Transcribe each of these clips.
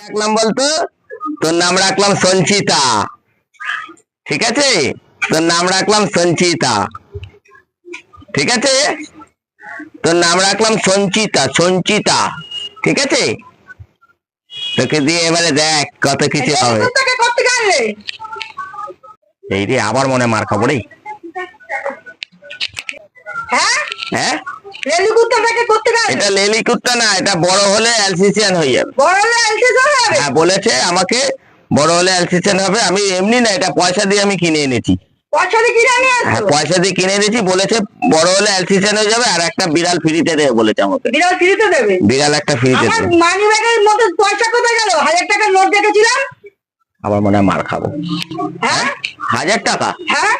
রাখলাম বলতো? তোর নাম রাখলাম সঞ্চিতা। ঠিক আছে? তোর নাম রাখলাম সঞ্চিতা। ঠিক আছে? তোর নাম রাখলাম সঞ্চিতা সঞ্চিতা। ঠিক আছে? তোকে দিয়ে এবারে দেখ কত কিছু হবে। এই রে আবার মনে মার খাব রে। হ্যাঁ? হ্যাঁ? করতে এটা লেলিকুত্তা না এটা বড় হলে অ্যালসিসিয়ান হয়ে যাবে। বড় হলে এলসি হয়ে হ্যাঁ বলেছে আমাকে বড় হলে অ্যালসিসিয়ান হবে। আমি এমনি না এটা পয়সা দিয়ে আমি কিনে এনেছি। পয়সা দিয়ে কিনে হ্যাঁ পয়সা দিয়ে কিনে এনেছি বলেছে বড় হলে অ্যালসিসিয়ান হয়ে যাবে আর একটা বিড়াল ফ্রিতে দেবে বলেছে আমাকে। বিড়াল ফ্রিতে দেবে? বিড়াল একটা ফ্রিতে আমার দেবে। মানি ব্যাগের মধ্যে পয়সা কোথায় গেল? হাজার টাকার নোট দেখেছিলাম? আবার মনে হয় মার খাব। হ্যাঁ? হাজার টাকা? হ্যাঁ?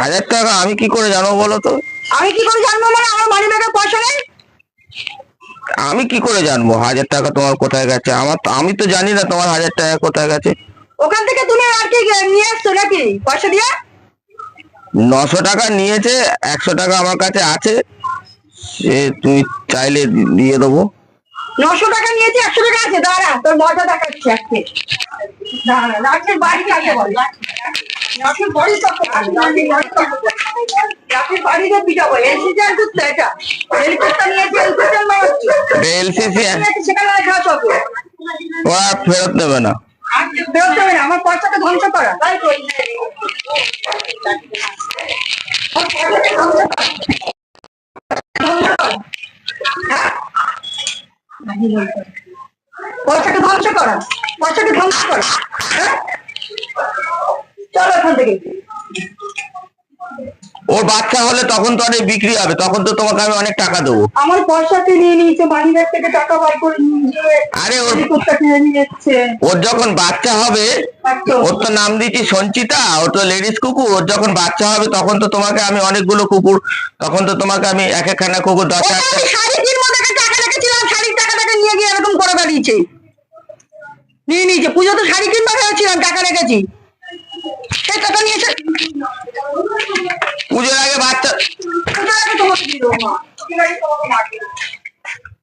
হাজার টাকা আমি কি করে জানব বলো তো? আমি কি করে জানব মানে? আমার মানি ব্যাগের পয়সা নেই? আমি কি করে জানব? হাজার টাকা তোমার কোথায় গেছে? আমার তো- আমি তো জানি না তোমার হাজার টাকা কোথায় গেছে। ওখান থেকে তুমি আর কি নিয়ে এসছো নাকি? পয়সা দিয়ে? নশো টাকা নিয়েছে একশো টাকা আমার কাছে আছে। সে তুমি চাইলে দিয়ে দেবো। নশো টাকা নিয়েছি একশো টাকা আছে। দাঁড়া তোর মজা দেখাচ্ছি আজকে। দাঁড়া রাখের বাড়ি কাকে বলে? রাখের বাড়ি বাড়িতে পিটাবো করতে এটা। হেলিকপ্টার নিয়েছি হেলিকপ্টার মারছি। এলসিসি সেখানে লেখা আছে ওরা ফেরত নেবে না। আর ফেরত দেবে না আমার পয়সাকে ধ্বংস করা। তাই পয়সাকে ধ্বংস করা। পয়সাকে ধ্বংস করা। বাচ্চা হলে তখন তো অনেক বিক্রি হবে তখন তো তোমাকে আমি অনেক টাকা দেবো। আমার পয়সাকে নিয়ে নিয়েছে ব্যাগ থেকে টাকা বার করে আরে ওর ওর যখন বাচ্চা হবে ওর তো নাম দিয়েছি সঞ্চিতা ও তো লেডিস কুকুর ওর যখন বাচ্চা হবে তখন তো তোমাকে আমি অনেকগুলো কুকুর তখন তো তোমাকে আমি এক একখানা কুকুর দশ টাকা রেখেছিলাম শাড়ির টাকাটাকে নিয়ে গিয়ে এরকম করে বেরিয়েছে নিয়ে নিয়েছে পুজো তো শাড়ি কিনবো ভেবেছিলাম টাকা রেখেছি। সেই টাকা নিয়েছে পুজোর আগে বাচ্চা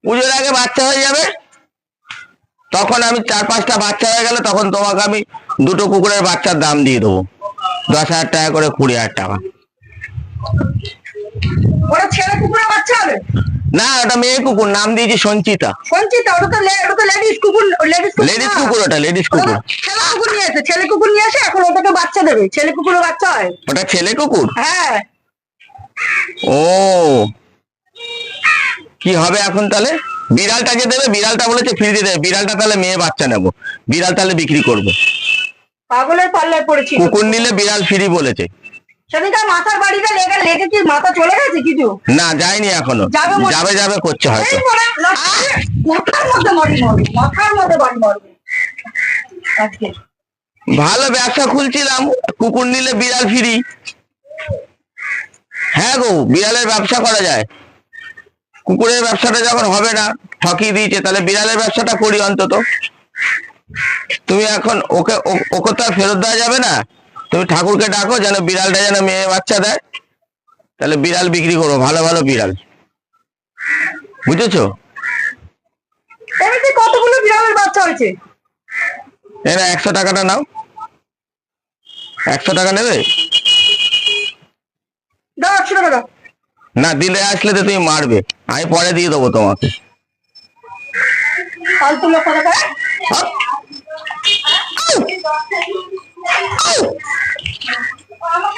পুজোর আগে বাচ্চা হয়ে যাবে। তখন আমি চার পাঁচটা বাচ্চা হয়ে গেলে তখন তোমাকে আমি দুটো কুকুরের বাচ্চার দাম দিয়ে দেবো। দশ হাজার টাকা করে কুড়ি হাজার টাকা। ছেলে কুকুরের বাচ্চা হবে? না ওটা মেয়ে কুকুর নাম দিয়েছি সঞ্চিতা। সঞ্চিতা ওটা তো ওটা তো লেডিস কুকুর লেডিস কুকুর লেডিস কুকুর ওটা লেডিস কুকুর। ছেলে কুকুর নিয়ে এসে ছেলে কুকুর নিয়ে এসে এখন ওটাকে বাচ্চা দেবে। ছেলে কুকুরের বাচ্চা হয়। ওটা ছেলে কুকুর? হ্যাঁ। ও। কি হবে এখন তাহলে? বিড়ালটা যে দেবে বিড়ালটা বলেছে ফ্রিতে দেবে। বিড়ালটা তাহলে মেয়ে বাচ্চা নেব। বিড়াল তাহলে বিক্রি করব। পাগলের পাল্লায় পড়েছি। কুকুর নিলে বিড়াল ফ্রি বলেছে। সেদিনকার মাথার বাড়িটা লেগে লেগে কি মাথা চলে গেছে কিছু? না যায়নি এখনও। যাবে যাবে করছে হয়তো। এই পরে আরে, মাথার মধ্যে বাড়ি মারবে মাথার মধ্যে বাড়ি মারবে। আজকে। ভালো ব্যবসা খুলছিলাম কুকুর নিলে বিড়াল ফিরি। হ্যাঁ গো বিড়ালের ব্যবসা করা যায়। কুকুরের ব্যবসাটা যখন হবে না ঠকিয়ে দিয়েছে তাহলে বিড়ালের ব্যবসাটা করি অন্তত। তুমি এখন ওকে ওকে তো আর ফেরত দেওয়া যাবে না? তুমি ঠাকুরকে ডাকো যেন বিড়ালটা যেন মেয়ে বাচ্চা দেয়। তাহলে বিড়াল বিক্রি করো ভালো ভালো বিড়াল। বুঝেছ? কতগুলো বিড়ালের বাচ্চা হয়েছে? এরা একশো টাকাটা নাও। একশো টাকা নেবে? না দিলে আসলে তো তুমি মারবে। আমি পরে দিয়ে দেবো তোমাকে। কথা!